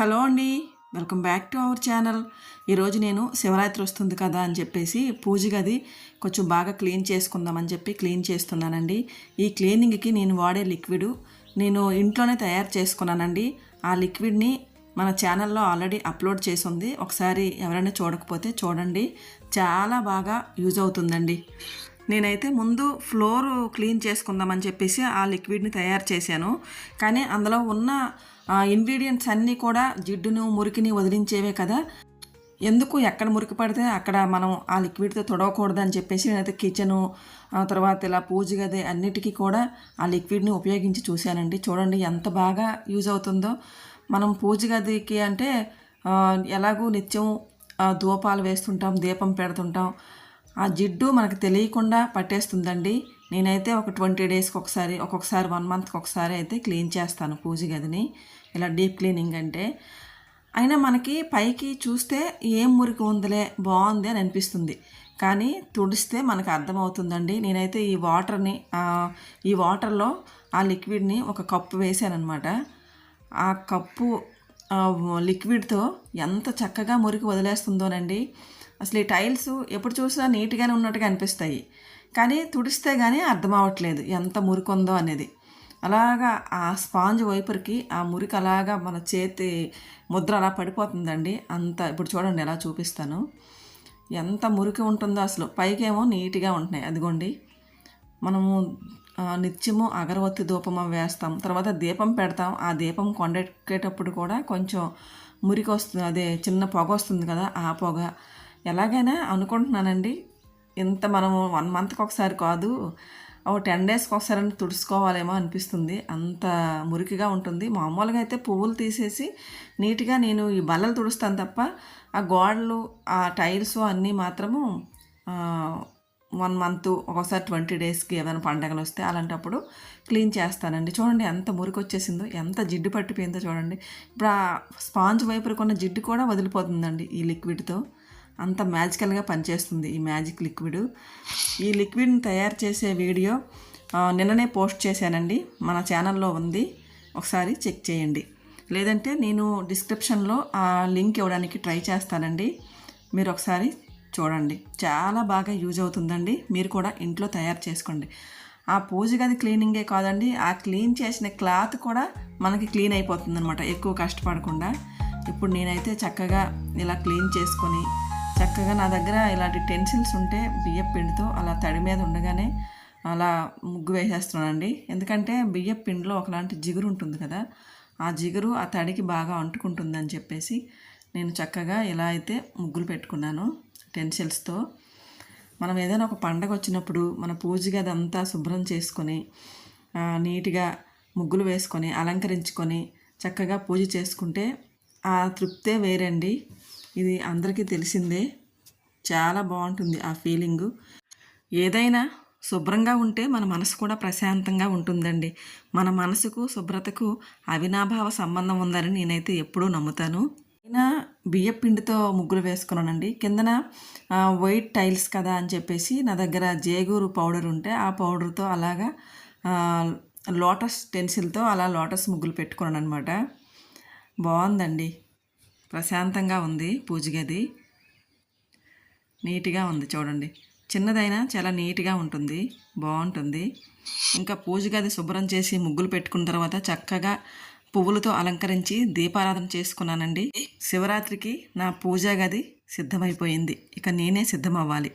Hello అండి welcome back to our channel. ఈరోజు నేను శివరాత్రి వస్తుంది కదా అని చెప్పేసి పూజ గది కొంచెం బాగా క్లీన్ చేసుకుందామని చెప్పి క్లీన్ చేస్తున్నానండి. ఈ క్లీనింగ్కి నేను వాడే లిక్విడ్ నేను ఇంట్లోనే తయారు చేసుకున్నానండి. ఆ లిక్విడ్ని మన ఛానల్లో ఆల్రెడీ అప్లోడ్ చేసి ఉంది ఒకసారి ఎవరైనా చూడకపోతే చూడండి. చాలా బాగా యూజ్ అవుతుందండి. నేనైతే ముందు ఫ్లోర్ క్లీన్ చేసుకుందామని చెప్పేసి ఆ లిక్విడ్ని తయారు చేశాను. కానీ అందులో ఉన్న ఇంగ్రీడియంట్స్ అన్నీ కూడా జిడ్డును మురికిని వదిలించేవే కదా. ఎందుకు ఎక్కడ మురికి పడితే అక్కడ మనం ఆ లిక్విడ్తో తొడవకూడదు అని చెప్పేసి నేనైతే కిచెను తర్వాత ఇలా పూజ గది అన్నిటికీ కూడా ఆ లిక్విడ్ని ఉపయోగించి చూశానండి. చూడండి ఎంత బాగా యూజ్ అవుతుందో. మనం పూజ గదికి అంటే ఎలాగూ నిత్యం ధూపాలు వేస్తుంటాం దీపం పెడుతుంటాం. ఆ జిడ్డు మనకు తెలియకుండా పట్టేస్తుందండి. నేనైతే ఒక ట్వంటీ డేస్కి ఒకసారి ఒక్కొక్కసారి వన్ మంత్కి ఒకసారి అయితే క్లీన్ చేస్తాను పూజ గదిని. ఇలా డీప్ క్లీనింగ్ అంటే. అయినా మనకి పైకి చూస్తే ఏం మురికి ఉందిలే బాగుంది అని అనిపిస్తుంది. కానీ తుడిస్తే మనకు అర్థమవుతుందండి. నేనైతే ఈ వాటర్ని ఈ వాటర్లో ఆ లిక్విడ్ని ఒక కప్పు వేసానమాట ఆ కప్పు లిక్విడ్తో ఎంత చక్కగా మురికి వదిలేస్తుందోనండి. అసలు ఈ టైల్స్ ఎప్పుడు చూసినా నీట్గానే ఉన్నట్టుగా అనిపిస్తాయి. కానీ తుడిస్తే కానీ అర్థం అవ్వట్లేదు ఎంత మురికి ఉందో అనేది. అలాగా ఆ స్పాంజ్ వైపర్కి ఆ మురికి అలాగా మన చేతి ముద్ర అలా పడిపోతుందండి. అంత ఇప్పుడు చూడండి ఎలా చూపిస్తాను. ఎంత మురికి ఉంటుందో అసలు. పైకేమో నీట్గా ఉంటున్నాయి. అదిగోండి. మనము నిత్యము అగరవత్తి ధూపం వేస్తాం. తర్వాత దీపం పెడతాం. ఆ దీపం కొండెక్కేటప్పుడు కూడా కొంచెం మురికి వస్తుంది. అదే చిన్న పొగ వస్తుంది కదా ఆ పొగ. ఎలాగైనా అనుకుంటున్నానండి. ఇంత మనము వన్ మంత్కి ఒకసారి కాదు ఓ టెన్ డేస్కి ఒకసారి తుడుచుకోవాలేమో అనిపిస్తుంది. అంత మురికిగా ఉంటుంది. మామూలుగా అయితే పువ్వులు తీసేసి నీట్గా నేను ఈ బల్లలు తుడుస్తాను తప్ప ఆ గోడలు ఆ టైల్స్ అన్నీ మాత్రము వన్ మంత్ ఒకసారి ట్వంటీ డేస్కి ఏదైనా పండగలు వస్తే అలాంటప్పుడు క్లీన్ చేస్తానండి. చూడండి ఎంత మురికి వచ్చేసిందో ఎంత జిడ్డు పట్టిపోయిందో చూడండి. ఇప్పుడు ఆ స్పాంజ్ వైపు కొన్న జిడ్డు కూడా వదిలిపోతుందండి ఈ లిక్విడ్తో. అంత మ్యాజికల్గా పనిచేస్తుంది ఈ మ్యాజిక్ లిక్విడ్. ఈ లిక్విడ్ని తయారు చేసే వీడియో నిన్ననే పోస్ట్ చేశానండి. మన ఛానల్లో ఉంది. ఒకసారి చెక్ చేయండి. లేదంటే నేను డిస్క్రిప్షన్లో ఆ లింక్ ఇవ్వడానికి ట్రై చేస్తానండి. మీరు ఒకసారి చూడండి. చాలా బాగా యూజ్ అవుతుందండి. మీరు కూడా ఇంట్లో తయారు చేసుకోండి. ఆ పూజ గది క్లీనింగే కాదండి. ఆ క్లీన్ చేసిన క్లాత్ కూడా మనకి క్లీన్ అయిపోతుందనమాట ఎక్కువ కష్టపడకుండా. ఇప్పుడు నేనైతే చక్కగా ఇలా క్లీన్ చేసుకొని చక్కగా నా దగ్గర ఇలాంటి టెన్సిల్స్ ఉంటే బియ్యం పిండితో అలా తడి మీద ఉండగానే అలా ముగ్గు వేసేస్తున్నానండి. ఎందుకంటే బియ్యం పిండిలో ఒకలాంటి జిగురు ఉంటుంది కదా ఆ జిగురు ఆ తడికి బాగా అంటుకుంటుందని చెప్పేసి నేను చక్కగా ఇలా అయితే ముగ్గులు పెట్టుకున్నాను టెన్సిల్స్తో. మనం ఏదైనా ఒక పండగ వచ్చినప్పుడు మన పూజ గది అంతా శుభ్రం చేసుకొని నీట్గా ముగ్గులు వేసుకొని అలంకరించుకొని చక్కగా పూజ చేసుకుంటే ఆ తృప్తే వేరండి. ఇది అందరికీ తెలిసిందే. చాలా బాగుంటుంది ఆ ఫీలింగు. ఏదైనా శుభ్రంగా ఉంటే మన మనసు కూడా ప్రశాంతంగా ఉంటుందండి. మన మనసుకు శుభ్రతకు అవినాభావ సంబంధం ఉందని నేనైతే ఎప్పుడూ నమ్ముతాను. అయినా బియ్య పిండితో ముగ్గులు వేసుకున్నానండి. కిందన వైట్ టైల్స్ కదా అని చెప్పేసి నా దగ్గర జేగూరు పౌడర్ ఉంటే ఆ పౌడర్తో అలాగా లోటస్ టెన్సిల్తో అలా లోటస్ ముగ్గులు పెట్టుకున్నాను అనమాట బాగుందండి. ప్రశాంతంగా ఉంది పూజ గది. నీట్గా ఉంది చూడండి. చిన్నదైనా చాలా నీట్గా ఉంటుంది బాగుంటుంది. ఇంకా పూజ గది శుభ్రం చేసి ముగ్గులు పెట్టుకున్న తర్వాత చక్కగా పువ్వులతో అలంకరించి దీపారాధన చేసుకున్నానండి. శివరాత్రికి నా పూజా గది సిద్ధమైపోయింది. ఇక నేనే సిద్ధమవ్వాలి.